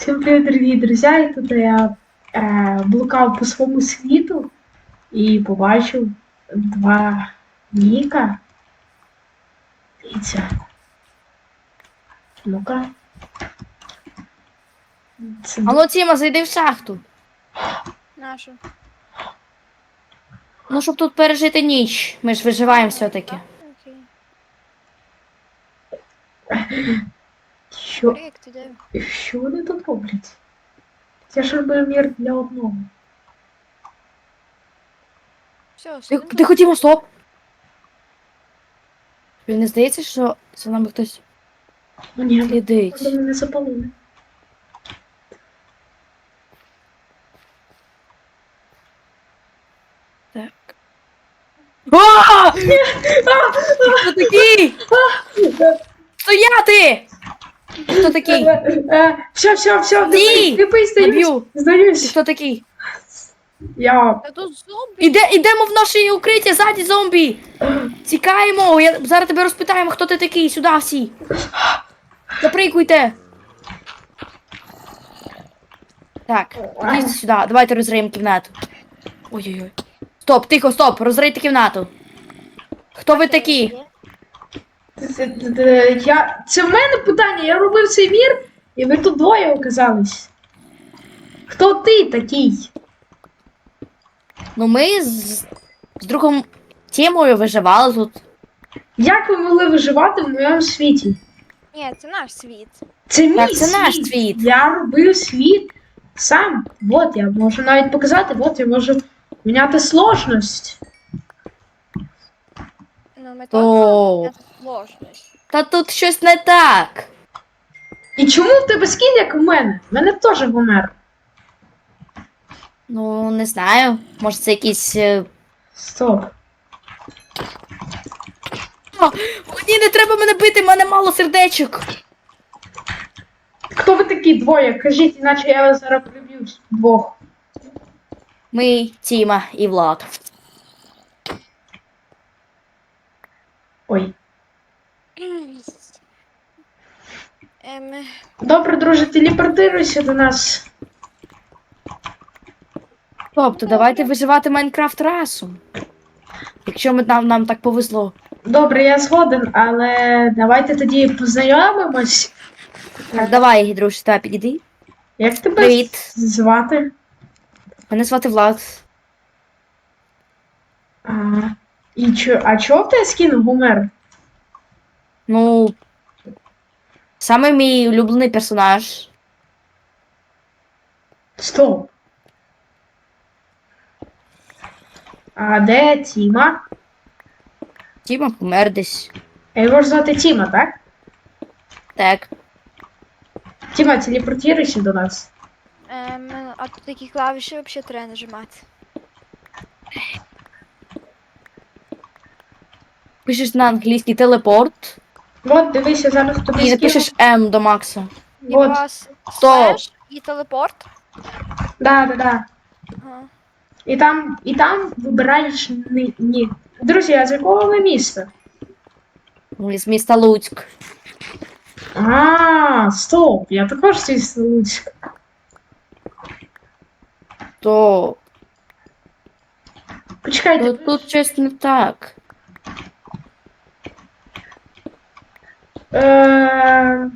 Всім привіт, дорогі друзі! І тут я е, блукав по своєму світу і побачив два Ніка. Дивіться. Ну-ка. Це Алло, Тіма, зайди в шахту. Нашу. Ну, щоб тут пережити ніч. Ми ж виживаємо все-таки. Окей. Що, що вони тут роблять? Я ж робив мір для одного. Все, Ти, ти хотімо, стоп. Тобі не здається, що за нами хтось Ну ні, слідить. вони мене запалили. Так. А! Хто такий? Стояти! Хто такий? Все, все, все, Ні! не здаюсь, Наб'ю. Ти здаюсь. хто такий? Я Та тут зомбі. Іде, ідемо в наше укриття, ззаді зомбі! Тікаємо! Я, зараз тебе розпитаємо, хто ти такий, сюди всі! Заприкуйте! Так, лізьте сюди, давайте розриємо кімнату. Ой-ой-ой. Стоп, тихо, стоп, розрийте кімнату. Хто ви такі? Це, я... це в мене питання, я робив цей мір, і ви тут двоє оказались. Хто ти такий? Ну ми з, з другом Тімою виживали тут. Як ви могли виживати в моєму світі? Ні, це наш світ. Це мій Так, це світ. наш світ. Я робив світ сам. Вот я можу навіть показати, вот я можу міняти сложність. Ну, ми О. сложність. Та тут щось не так. І чому в тебе скін, як у мене? В мене теж помер. Ну, не знаю. Може, це якийсь. е, Стоп. О, ні, не треба мене бити, в мене мало сердечок. Хто ви такі двоє? Кажіть, іначе я вас зараз приб'ю двох. Ми, Тіма і Влад. Ой. Ем, Добре, друже, телепортируйся до нас. Тобто, давайте виживати Майнкрафт разом. Якщо ми, нам, нам так повезло. Добре, я згоден, але давайте тоді познайомимось. Так, давай, друже, давай підійди. Як тебе Привіт. звати? Мене звати Влад. А, і чо, а чого в тебе скін гумер? Ну. Саме мій улюблений персонаж. Стоп. А де Тіма? Тіма помер десь. А Його ж звати Тіма, так? Так. Тіма, телепортируйся до нас. ем, а тут такі клавіші взагалі треба нажимати. Пишеш на англійський телепорт От, дивися, зараз тобі і скину. напишеш М до Макса. Вот. Типа с- Стоп. слеш і телепорт. Да, да, да. Ага. І там, і там вибираєш ні. ні. Друзі, а з якого ви міста? Ми з міста Луцьк. А, стоп, я також з Луцька. То, Почекайте, то тут щось не так. Е,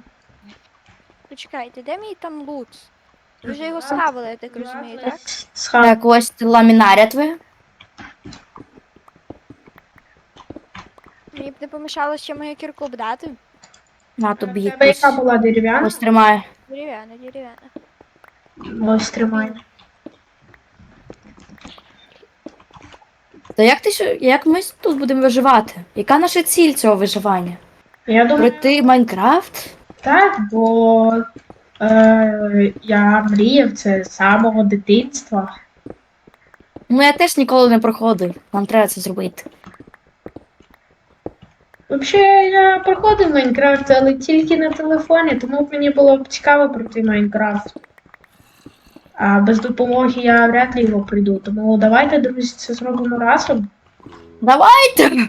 Почекайте, де мій там лут? Ви вже його схавали, я так розумію, так? сха- Так, ось ламінарят ви. Мені б не помішало ще мою кірку б дати. На тобі тебе яка була дерев'яна? Ось тримай. Дерев'яна, дерев'яна. Ось тримай. Та як ти що, як ми тут будемо виживати? Яка наша ціль цього виживання? Я думаю, Пройти Майнкрафт? так, бо е, я мріяв це з самого дитинства. Ну я теж ніколи не проходив. Нам треба це зробити. Взагалі, я проходив Майнкрафт, але тільки на телефоні, тому б мені було б цікаво пройти Майнкрафт. А без допомоги я вряд ли його прийду. Тому давайте, друзі, це зробимо разом. Давайте!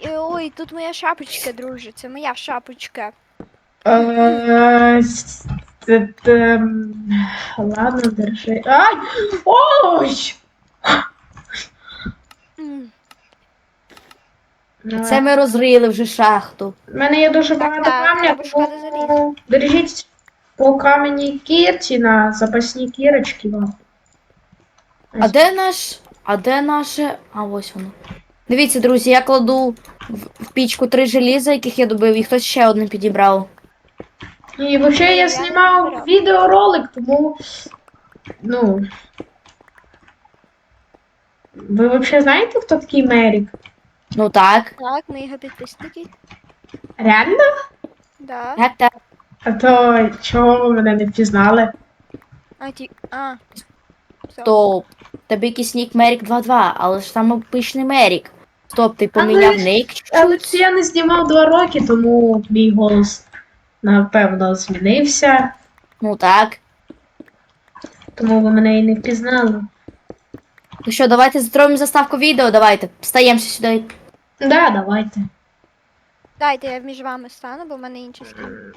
І ой, тут моя шапочка, друже, це моя шапочка. Е, с- м, Ладно, держи. Ай! Ой! М, Це ми розрили вже шахту. У мене є дуже багато так, камня, треба шукати тому держіть по кам'яній кірці на запасні кірочки вам. А де наш. А де наше. А ось воно. Дивіться, друзі, я кладу в, пічку три желіза, яких я добив, і хтось ще одне підібрав. І взагалі я знімав відеоролик, тому. Ну. Ви взагалі знаєте, хто такий Мерік? Ну так. Так, ми його підписники. Реально? Да. Так, так. А то чого ви мене не впізнали? А ті. А. Все. Стоп. Тебе якийсь нік Мерік 22, але ж там обичний Мерік. Стоп, ти поміняв ж- ник? Але це я не знімав два роки, тому мій голос напевно змінився, Ну так. тому ви мене і не впізнали. Ну що, давайте зробимо заставку відео, давайте. Встаємося сюди. Да, давайте. Дайте я між вами стану, бо в мене інший скін.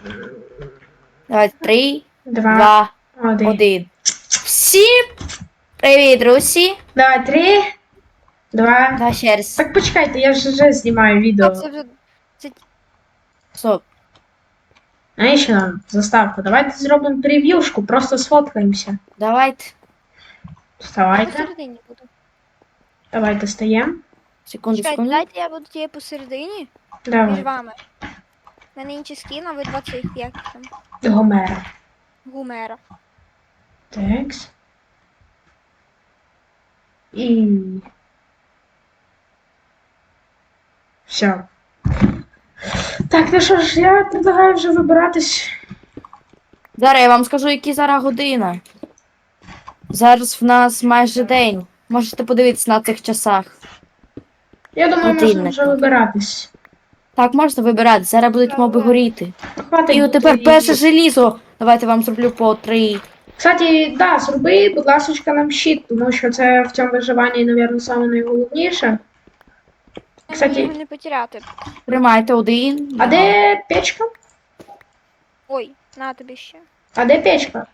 Давайте. Три, Два, два, один. один. Всім привіт, друзі. Давай, три, два. Давай ще раз. Так почекайте, я ж вже знімаю відео. А це вже. Стоп. Навіщо нам заставка? Давайте зробимо прев'юшку, просто сфоткаємося. Давайте. Я Вставайте, посередині буду. давайте стаємо. Секунду, Чекайте, секунду. дайте я буду тієї посередині між Давай, вами. У мене інший скін, а ви два цих як там. Гомера. Гумера. Текс. І. Все. Так, ну що ж, я предлагаю вже вибиратись. Зараз я вам скажу, які зараз година. Зараз в нас майже день. Можете подивитися на цих часах. Я думаю, можна Годинник. вже вибиратись. Так, можете вибирати. Зараз будуть моби горіти. Хватить І от тепер перше желізо. Давайте вам зроблю по три. Кстати, да, зроби, будь ласка, нам щит, тому що це в цьому виживанні, мабуть, найголовніше. Кстати- не потеряти. Тримайте один. А де печка? Ой, на тобі ще. А де печка?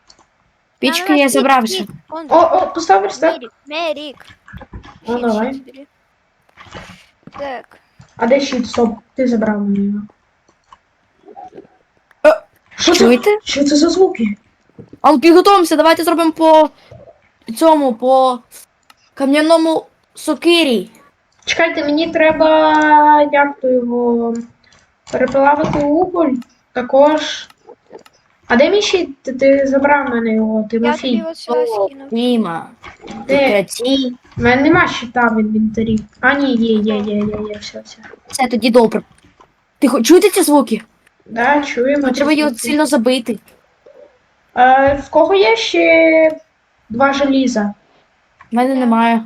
Пічки я забрав ще. О, о, постав верстак. Мерік, Мерік. Щит, давай. щит бери. Так. А де щит? Стоп, ти забрав мені його. Е, Що це? Чуєте? Що це за звуки? А ну підготуємося, давайте зробимо по цьому, по кам'яному сокирі. Чекайте, мені треба як то його переплавити уголь. Також. А де мій щит? Ти, ти забрав мене його, Я тобі Тимофій. от сюди О, скину. Де? У мене нема щита в інвентарі. А, ні, є, є, є, є, є, все, все. Все тоді добре. Тихо, чуєте ці звуки? Да, чуємо. ці Треба його звуки. сильно забити. Е, в кого є ще два желіза? В мене немає.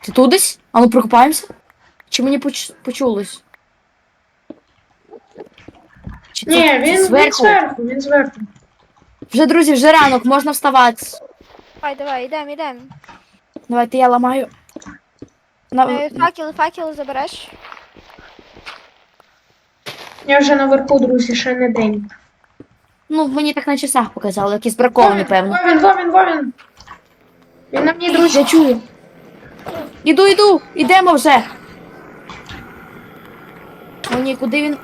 Ти тут десь? А ну прокопаємося? Чи мені поч... почулось? Чи Ні, це він, він зверху? він зверху. Вже, друзі, вже ранок, можна вставати. Давай, давай, йдемо, йдемо. Давайте я ламаю. На... Е, Факели, факели забереш. Я вже наверху, друзі, ще не день. Ну, мені так на часах показали, якісь браковані, певно. Вовін, Вовін, Вовін. Він на мені, друзі. Я чую. Іду, іду, ідемо вже. О ні, куди він.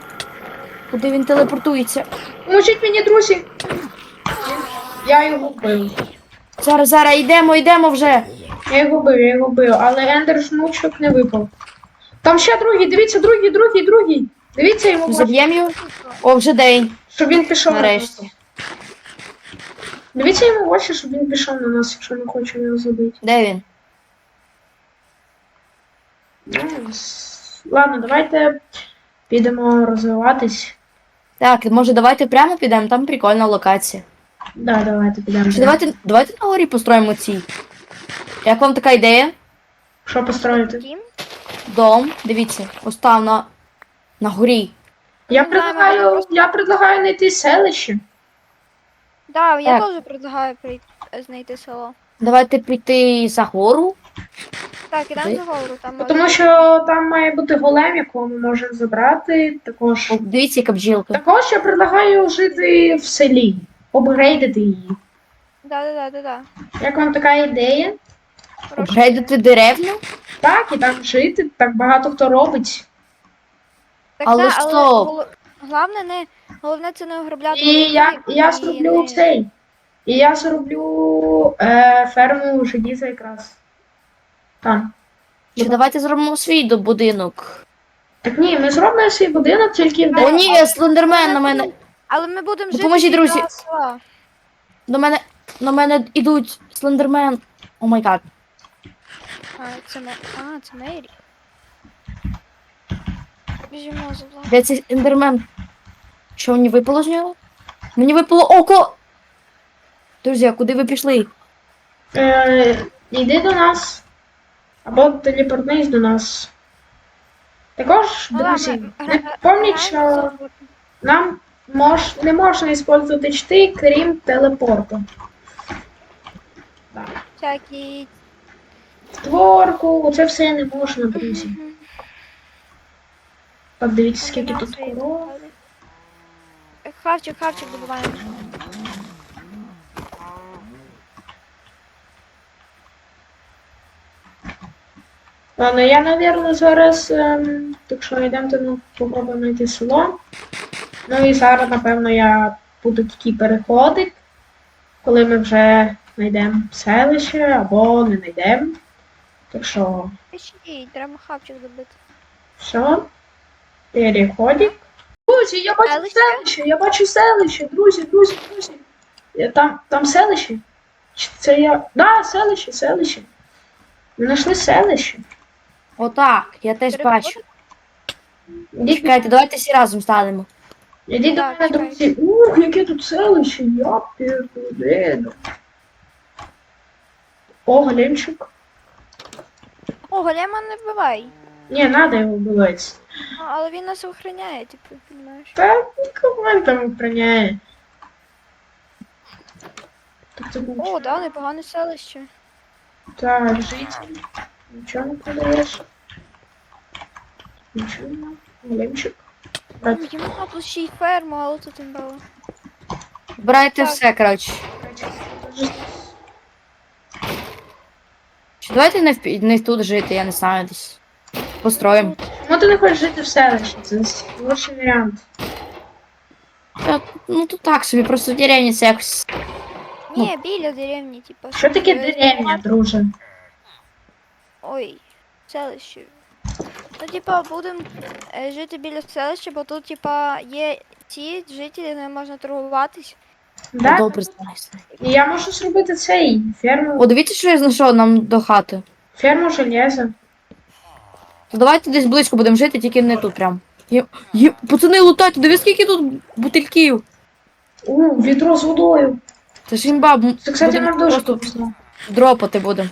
Куди він телепортується? Поможіть мені, друзі. Я його вбив. Зараз, зараз, йдемо, йдемо вже. Я його вбив, я його вбив, але ендер жмучок не випав. Там ще другий, дивіться, другий, другий, другий. Дивіться йому, Заб'ємо його. О, вже день. щоб він пішов на. Нарешті. Дивіться йому в очі, щоб він пішов на нас, якщо ми хочемо його забити. Де він? Ну, Ладно, давайте підемо розвиватись. Так, може давайте прямо підемо, там прикольна локація. Да, давайте підемо. Чи давайте, давайте на горі построїмо ці. Як вам така ідея? Що построїти? Дім. Дом, дивіться, постав на, на горі. Я предлагаю, просто- я предлагаю знайти селище. Да, я Так. теж предлагаю прийти знайти село. Давайте прийти за гору. Так, ідемо за гору, там Ну, може- Тому що там має бути голем, якого ми можемо забрати. Також. О, Дивіться, яка бджілка. Також я предлагаю жити в селі, обгрейдити її. Да, да, да, да, да. Як вам така ідея? Хороша Обгрейдити деревню? Так, і так жити, так багато хто робить. Так, Але да, стоп. голо- Головне не головне це не ограбляти. І я, людей, я і зроблю не- цей. І я зроблю е, ферму желіза якраз. Там. Чи давайте зробимо свій до будинок? Так ні, ми зробимо свій будинок тільки в О, день. ні, слендермен на мене. Але ми будемо жити Допоможіть, біля друзі. села. До мене. На мене ідуть слендермен. О май гад. А, це ме... А, це Мері. Біжимо за. Де цей ендермен? Що мені випало з нього? Мені випало око! Друзі, а куди ви пішли? Е, йди до нас. Або телепортнись до нас. Також, Ну, друзі, не гра- що нам мож, не можна використовувати чти, крім телепорту. Всякі... Створку, це все не можна, друзі. Так, скільки тут коров. Хавчик, хавчик добуваємо. Ладно, я, напевно, зараз, ем, так що йдемо ну, попробуємо знайти село. Ну і зараз, напевно, я буду такий переходик, коли ми вже знайдемо селище або не знайдемо. Так що, треба хавчик добити. все. Переходик. Друзі, я бачу Селище? селище, я бачу селище, друзі, друзі, друзі. Я, там, там селище? Це я. Да, селище, селище. Ми знайшли селище. Отак, я теж Переходимо? бачу. Чекайте, давайте всі разом станемо. Ідіть до мене, друзі. Ух, яке тут селище, я пердуду. О, големчик. О, голема не вбивай. Не, надо його вбивати. Ну, але він нас охороняє, типу, розумієш? Та нікого він там охороняє. Так це був О, да, непогане селище. Так, житель. Нічого не продаєш. Нічого нема. Големчик. Брат, Йому на тут ще й ферму, але тут не було. Збирайте Так. все, коротше. Чи давайте не, в, не тут жити, я не знаю, десь. Построїмо. Чому ти не хочеш жити в селищі? Це лучший варіант. Та, Ну тут так собі, просто в деревні це якось. Ні, біля деревні, типу. Що таке деревня, друже? Ой, селище. Ну, типа, будемо е, жити біля селища, бо тут, типа, є ті жителі, не можна торгуватись. Да? Добре. І я можу зробити цей ферму, О, дивіться, що я знайшов нам до хати. ферму железа. То давайте десь близько будемо жити, тільки не тут прям. Є, є, пацани, лутайте, диви скільки тут бутильків. У, відро з водою. Це ж імба, м- Це, кстати, будемо нам дуже просто дропати будемо.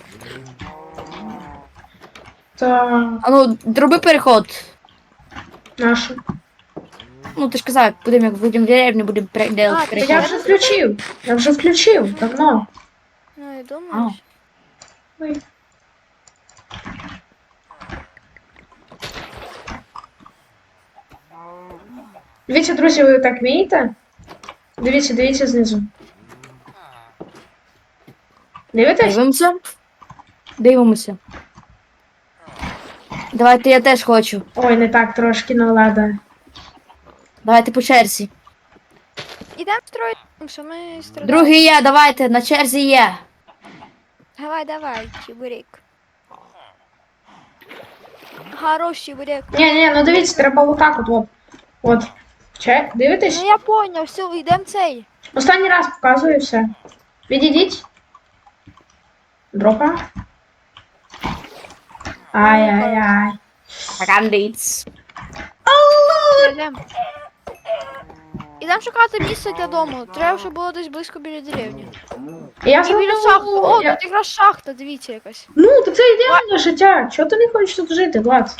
Так, А ну, зроби переход. нашу. Ну, ти ж казав, будемо як будемо в деревню, будемо переделати А, Та Я вже включив. Я вже включив давно. Ну, і думаєш. Ой. Дивіться, друзі, ви так вмієте? Дивіться, дивіться знизу. Дивитесь? Дивимося. Дивимося. Давайте я теж хочу. Ой, не так трошки, ну ладно. Давайте по черзі. Ідемо строїти, що ми страдаємо. Другий я, давайте, на черзі є. Давай, давай, чебурек. Хорош чебурек. Ні, ні, ну дивіться, треба отак от. От. от. Че? Дивитесь? Ну я поняв, все, йдемо цей. Останній раз показую все. Відійдіть. Дропа. Ай-яй-яй. Рандиць. Йдемо. Ідемо шукати місце для дому. Треба, щоб було десь близько біля деревні. Я І біля шахти. О, я- тут якраз шахта, дивіться якась. Ну, то це ідеальне життя. Чого ти не хочеш тут жити, Влад?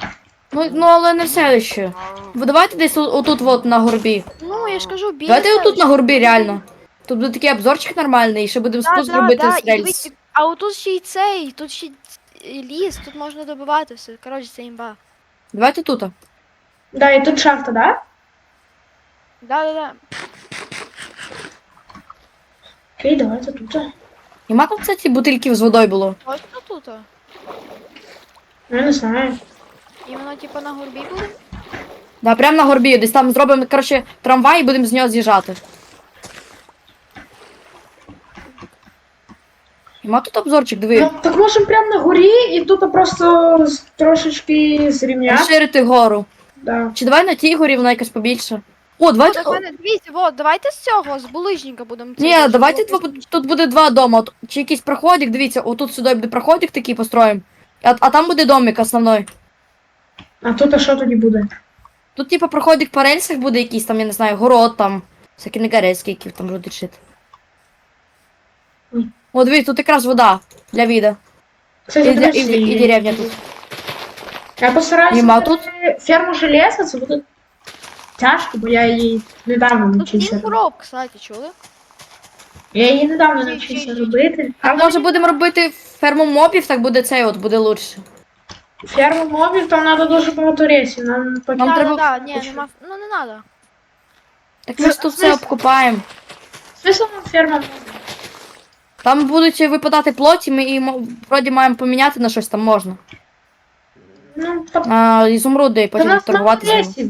Ну, ну, але не все ще. Ви давайте десь о- отут от на горбі. Ну, я ж кажу, біля Давайте отут на горбі, реально. Тут буде такий обзорчик нормальний, і ще будемо Да, спуск да, робити да, з рельс. А отут ще й цей, тут ще й ліс, тут можна добивати все. Коротше, це імба. Давайте тут. Да, і тут шахта, да? Да-да-да. Окей, давайте тут. Нема там, кстати, бутильків з водою було. Точно тут? Я не знаю. Іменно типу на горбі буде? Да, прямо на горбі, десь там зробимо, коротше, трамвай і будемо з нього з'їжджати. Нема тут обзорчик, диви. Ну, так можемо прямо на горі і тут просто з- трошечки зрівняти. Розширити гору. Да. Чи давай на тій горі, вона якась побільша. О, давайте. Так, мене, дивіться, от, давайте з цього, з булижника будемо. це Ні, дуже давайте два, тут буде два дома. От, чи якийсь проходик, дивіться, отут сюди буде проходик такий построїмо. А, а там буде домик основний. А тут а що тоді буде? Тут, типу, проходик по рельсах буде якийсь там, я не знаю, город там. Всякі негарецькі, які там будуть шити. О, дивіться, тут якраз вода для віда. Кстати, І, для- і, друзі, і деревня тут. Я постараюся Нема знайти ферму железа, це буде тяжко, бо я її недавно Тут навчився. він гороб, кстати, чули? Я її недавно Ні, навчився ні, ні. робити. А може будемо робити ферму мобів, так буде цей от, буде лучше. Ферму мобів там треба дуже багато рейсів. Нам. Нам треба- да, да, ні, нема, ну не надо. Так ми ж тут все обкопаємо. Смисл нам ферма мобів? Там будуть випадати плоті, ми і вроді маємо поміняти на щось там можна. Ну, та... А, ізумруди, і потім торгувати з ними.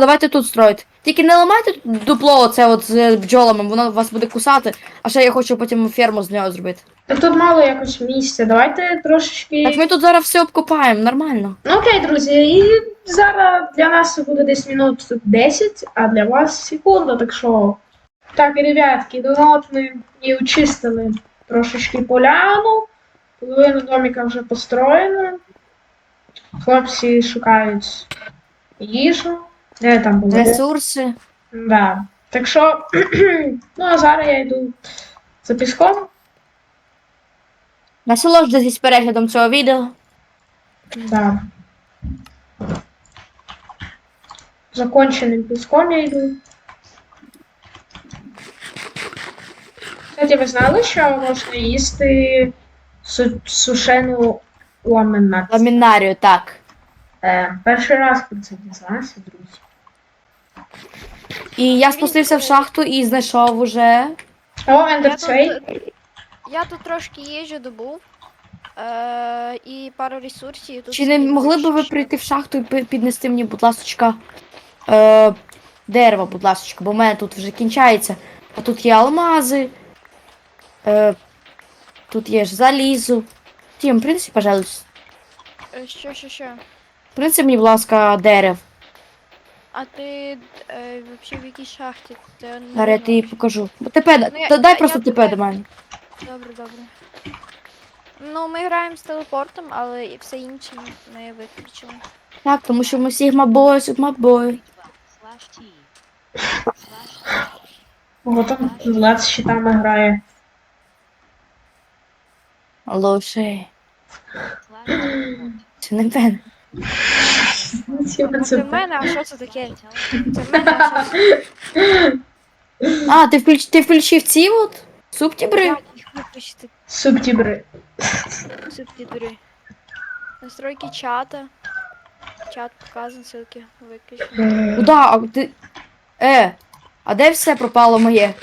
давайте тут строїти. Тільки не ламайте дупло оце от з бджолами, воно вас буде кусати, а ще я хочу потім ферму з нього зробити. Так тут мало якось місця. Давайте трошечки. Так ми тут зараз все обкопаємо, нормально. Ну окей, друзі, і зараз для нас це буде десь минут 10, а для вас секунда, так що. Так, ребятки, ну ми і очистили трошечки поляну. Половину домика вже построєно. Хлопці шукають їжу. Де там було? Ресурси. Да. Так що, ну а зараз я йду за піском. Насолоджуйтесь переглядом цього відео. Да. Законченным песком я йду. Кстати, ви знали, що можна їсти су- сушену ламінацію? Ламінарію, так. Е, перший раз про це дізнався, друзі. І я спустився в шахту і знайшов уже. О, Я ендерцвей. тут, я тут трошки їжі добув. Е, і пару ресурсів. і Тут Чи не могли б ви ще. прийти в шахту і пи- піднести мені, будь ласочка, е, дерево, будь ласочка, бо в мене тут вже кінчається. А тут є алмази. Е, тут є ж залізо. Тім, принеси, пожалуйста. Е, Що, що, що? Принеси мені, будь ласка, дерев. А ти е, взагалі в якій шахті? Ти не Зараз я тобі покажу. ТП, Ну, я- та дай я- просто я ТП тебе- до мене. Добре, добре. Ну, ми граємо з телепортом, але і все інше ми виключили. Так, тому що ми Sigma Boy, Sigma Boy. О, там Влад з щитами грає. Лоше. Це не мене. Типа, Це це в мене, а що це таке? Це в мене, а що? А, ти включ, ти включив ці от? Субтібри? Як їх виключити? субтібри. Субтитри. Настройки чата. Чат показан, ссылки виключені. Куда? А ти. Е, а де все пропало моє?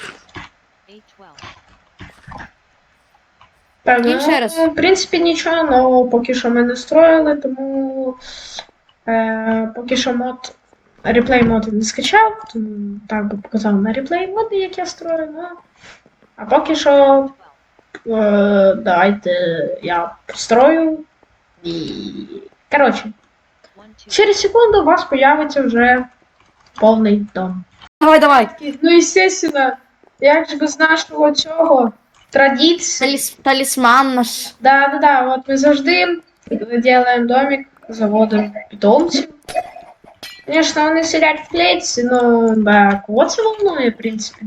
Так, І ну, ще раз. В принципі, нічого, але поки що ми не строїли, тому е, поки що мод реплей мод не скачав, тому так би показав на реплей моди, як я строю. Ну, а поки що е, давайте я построю і. Коротше, через секунду у вас появиться вже повний дом. Давай, давай. Ну, естественно, як ж без нашого цього традиції. Таліс, талісман наш. Да, да, да, вот мы завжди делаем домик, заводим питомців. Конечно, вони сидять в клетці, но да, кого це волнує, в принципі.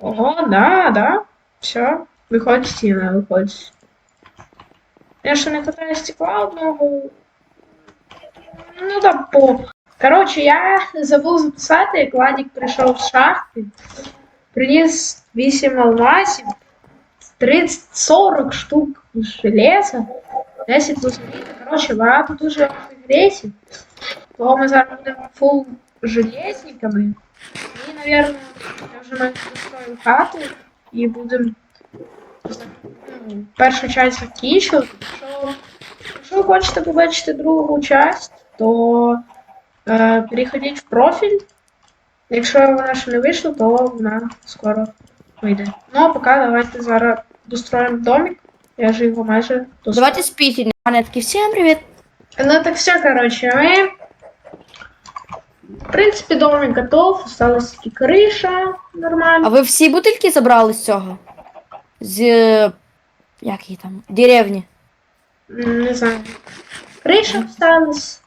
Ого, да, да. Все, виходь стіна, виходь. Конечно, не хватає стекла одного. Ну да, по. Короче, я забув записати, як Владик прийшов з шахти, приніс 8 алмазів. 30-40 штук железа, 10 лузміт. Коротше, багато дуже рейсів. Того ми зараз будемо фул железниками. І, напевно, я вже маю свою хату і будемо ну, першу часть закінчувати. Якщо, якщо ви хочете побачити другу часть, то е, переходіть в профіль. Якщо вона ще не вийшла, то вона скоро вийде. Ну а поки давайте зараз достроїмо домик. Я же його майже достроїв. Давайте спіть, монетки. Всім привіт. Ну так все, короче, мы... В принципе, домик готов, осталась тільки крыша А нормально. ви всі бутильки забрали з цього? З. е, Як її там? Деревні. М, Не знаю. Крыша осталась.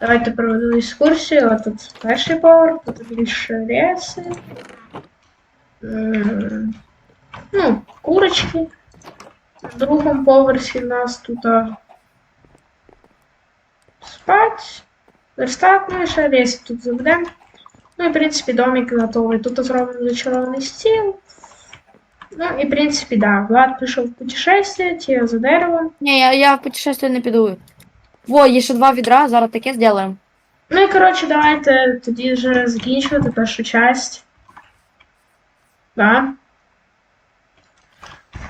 Давайте проведу екскурсію. От тут перший поверх, тут більше реси. М, Ну, курочки. На другому поверсі у нас тут а, спать. Верстак, ну і ще рейс тут заведемо. Ну і в принципі домик готовий. Тут зроблений зачарований стіл. Ну і в принципі, да, Влад пішов в путешествие, ті за деревом. Ні, я, я в путешествие не піду. Во, є ще два відра, зараз таке зробимо. Ну і коротше, давайте тоді вже закінчувати першу часть. Да.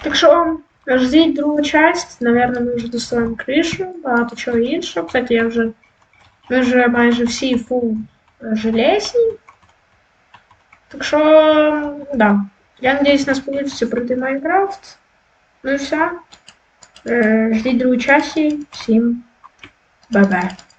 Так що, ждіть другу часть. Наверное, ми вже достроїмо кришу, багато чого іншого. Кстати, я вже. Ми вже майже всі фул железні. Так що, да. Я надіюсь, у нас вийде пройти Майнкрафт. Ну і все. Е, Ждіть другу часть. Всім 拜拜。